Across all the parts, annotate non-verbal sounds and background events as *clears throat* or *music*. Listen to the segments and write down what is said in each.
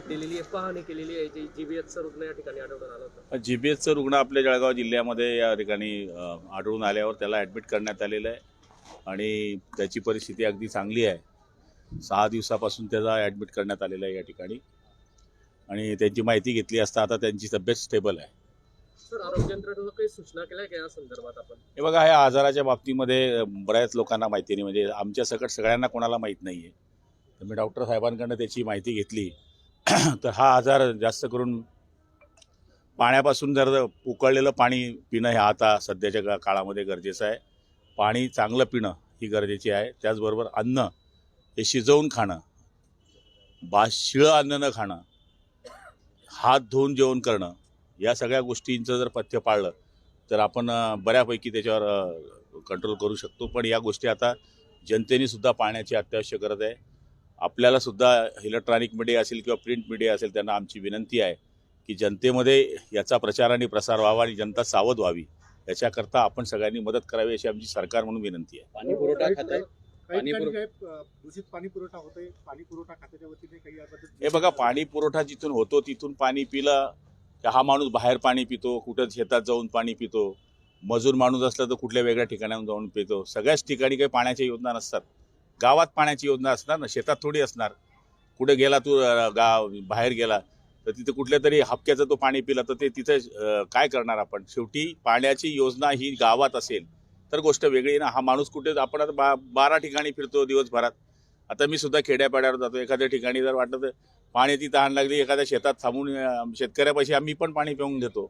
पाहणी केलेली आहे जी जीबीएचचं रुग्ण या ठिकाणी आढळून आलं होतं. जी बी एचचं रुग्ण आपल्या जळगाव जिल्ह्यामध्ये या ठिकाणी आढळून आल्यावर त्याला ॲडमिट करण्यात आलेलं आहे. आणि त्याची परिस्थिती अगदी चांगली आहे. सहा दिवसापासून त्याला ॲडमिट करण्यात आलेलं आहे या ठिकाणी. आणि त्यांची माहिती घेतली असता आता त्यांची तब्येत स्टेबल आहे. सर आरोग्य यंत्रणेनं काही सूचना केल्या का या संदर्भात आपण? हे बघा ह्या आजाराच्या बाबतीमध्ये बऱ्याच लोकांना माहिती नाही. म्हणजे आमच्या सकट सगळ्यांना कोणाला माहीत नाही आहे तर मी डॉक्टर साहेबांकडनं त्याची माहिती घेतली. *clears throat* तर हा आजार जास्त करून पाण्यापासून जर उकळलेलं पाणी पिणं हे आता सध्याच्या का- काळामध्ये गरजेचं आहे. पाणी चांगलं पिणं ही गरजेची आहे. त्याचबरोबर अन्न हे शिजवून खाणं बा शिळं अन्न न खाणं हात धुवून जेवण करणं या सगळ्या गोष्टींचं जर पथ्य पाळलं तर आपण बऱ्यापैकी त्याच्यावर कंट्रोल करू शकतो. पण या गोष्टी आता जनतेने सुद्धा पाळण्याची अत्यावश्यक गरज आहे. आपल्याला सुद्धा इलेक्ट्रॉनिक मीडिया असेल किंवा प्रिंट मीडिया असेल त्यांना आमची विनंती आहे की जनतेमध्ये याचा प्रचार आणि प्रसार व्हावा आणि जनता सावध व्हावी. याच्याकरता आपण सगळ्यांनी मदत करावी अशी आमची सरकार म्हणून विनंती आहे. पाणी पुरवठा खातं दूषित पाणी पुरवठा होतोय. पाणी पुरवठा खात्याच्या वतीने काही हे बघा पाणी पुरवठा जिथून होतो तिथून पाणी पिलं हा माणूस बाहेर पाणी पितो कुठं शेतात जाऊन पाणी पितो. मजूर माणूस असला तर कुठल्या वेगळ्या ठिकाणाहून जाऊन पितो. सगळ्याच ठिकाणी काही पाण्याच्या योजना नसतात. गावात पाण्याची योजना असणार ना शेतात थोडी असणार. कुठे गेला तू गाव बाहेर गेला तर तिथे कुठल्या तरी हपक्याचं तो पाणी पिला तर ते तिथे काय करणार आपण? शेवटी पाण्याची योजना ही गावात असेल तर गोष्ट वेगळी ना. हा माणूस कुठे आपण आता बा बारा ठिकाणी फिरतो दिवसभरात. आता मी सुद्धा खेड्यापाड्यावर जातो. एखाद्या ठिकाणी जर वाटलं तर पाणी ती तहान लागली एखाद्या शेतात थांबून शेतकऱ्यापाशी आम्ही पण पाणी पिऊन घेतो.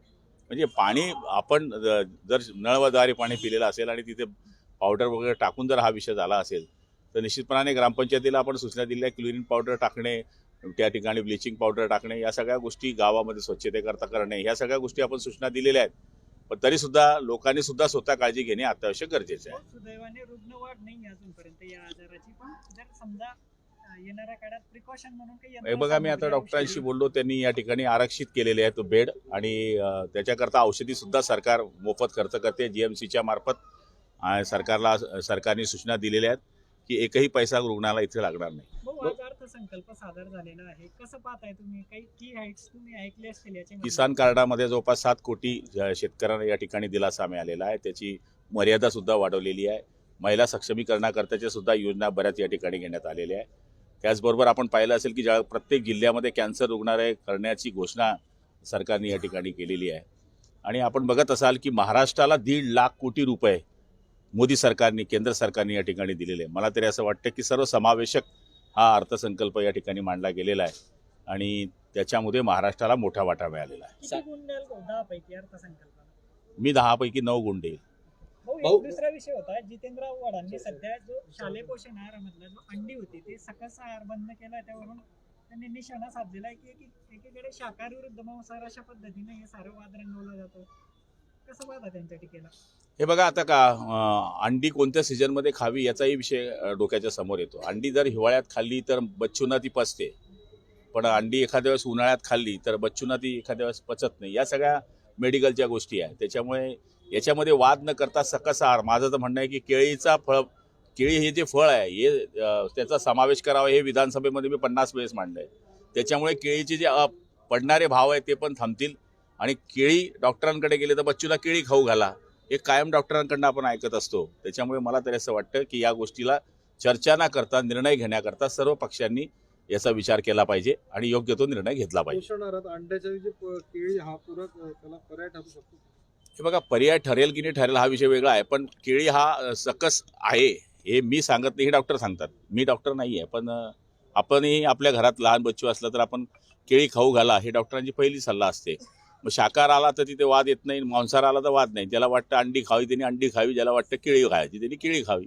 म्हणजे पाणी आपण ज- जर नळवाद्वारे पाणी पिलेलं असेल आणि तिथे पावडर वगैरे टाकून जर हा विषय झाला असेल तर निश्चितपणाने ग्रामपंचायतीला आपण सूचना दिल्या क्लोरीन पावडर टाकणे त्या ठिकाणी ब्लिचिंग पावडर टाकणे या सगळ्या गोष्टी गावामध्ये स्वच्छतेकरता करणे ह्या सगळ्या गोष्टी आपण सूचना दिलेल्या आहेत. पण तरी सुद्धा लोकांनी सुद्धा स्वतः काळजी घेणे अत्यावश्यक गरजेचं आहे. सुदैवाने रुग्ण वाढ नाही अजूनपर्यंत या आजाराची पण. जर समजा अं, येणाऱ्या काळात प्रिकॉशन म्हणून काही हे यंत्रणा बघा मी आता डॉक्टरांशी बोललो त्यांनी या ठिकाणी आरक्षित केलेले आहेत बेड आणि त्याच्याकरता औषधी सुद्धा सरकार मोफत खर्च करते जीएमसीच्या मार्फत. सरकारला सरकारने सूचना दिलेल्या आहेत. की एकही पैसा रुग्णाला इथे लागणार नाही. अर्थसंकल्प सादर झालेला आहे. कसं पाहताय तुम्ही? काही की हाईट्स तुम्ही ऐकले असतील याचे किसान कार्डामध्ये जवळपास सात कोटी शेतकऱ्यांना या ठिकाणी दिलासा मिळालेला आहे. त्याची मर्यादा सुद्धा वाढवलेली आहे. महिला सक्षमीकरणाकरताच्या सुद्धा योजना बऱ्याच या ठिकाणी घेण्यात आलेल्या आहे त्याचबरोबर आपण पाहिलं असेल की ज्या प्रत्येक जिल्ह्यामध्ये कॅन्सर रुग्णालय करण्याची घोषणा सरकारने या ठिकाणी केलेली आहे. आणि आपण बघत असाल की महाराष्ट्राला दीड लाख कोटी रुपये मोदी सरकारने केंद्र सरकारने या ठिकाणी दिलेले आहे. मला तरी असं वाटतं की सर्व समावेशक हा अर्थसंकल्प या ठिकाणी मांडला गेलेला आहे आणि त्याच्यामध्ये महाराष्ट्राला मोठा वाटा मिळालेला आहे. मी दहापैकी नऊ गुण देईल दुसरा विषय होता. जितेंद्र आव्हाडांनी सध्या जो शालेय पोषण आहारामधला जो अंडी होती ते सकस आहार बंद केला त्यावरून त्यांनी निशाणा साधलेला आहे की एकी- एकीकडे शाकाहारी विरुद्ध मांसाहार अशा पद्धतीने हे सारं वाद रंगवलं जातं. कसं पाहता त्यांच्या टीकेला हे बघा आता का अंडी कोणत्या सीझनमध्ये खावी याचाही विषय डोक्याच्या समोर येतो. अंडी जर हिवाळ्यात खाल्ली तर बच्चूंना ती पचते. पण अंडी एखाद्या वेळेस उन्हाळ्यात खाल्ली तर बच्चूंना ती एखाद्या वेळेस पचत नाही. या सगळ्या मेडिकलच्या गोष्टी आहेत त्याच्यामुळे याच्यामध्ये वाद न करता सकस आहार. माझं तर म्हणणं आहे की केळीचा फळ केळी हे जे फळ आहे हे त्याचा समावेश करावा हे विधानसभेमध्ये मी पन्नास वेळेस मांडलं आहे त्याच्यामुळे केळीचे जे अ, पडणारे भाव आहेत ते पण थांबतील. आणि केळी डॉक्टरांकडे गेले तर बच्चूला केळी खाऊ घाला. हे कायम डॉक्टरांकडनं आपण ऐकत असतो. त्याच्यामुळे मला तरी असं वाटतं की या गोष्टीला चर्चा न करता निर्णय घेण्याकरता सर्व पक्षांनी याचा विचार केला पाहिजे आणि योग्य तो निर्णय घेतला पाहिजे. केळी हा पूरक अ, त्याला पर्याय ठरू शकतो हे बघा पर्याय ठरेल की नाही ठरेल हा विषय वेगळा आहे. पण केळी हा सकस आहे हे मी सांगत नाही हे डॉक्टर सांगतात. मी डॉक्टर नाही आहे पण आपणही आपल्या घरात लहान बच्चू असला तर आपण केळी खाऊ घाला हे डॉक्टरांची पहिली सल्ला असते. मग शाकाहार आला तर तिथे वाद येत नाही मांसाहार आला तर वाद नाही. ज्याला वाटतं अंडी खावी त्यांनी अंडी खावी ज्याला वाटतं केळी खायची त्यांनी केळी खावी.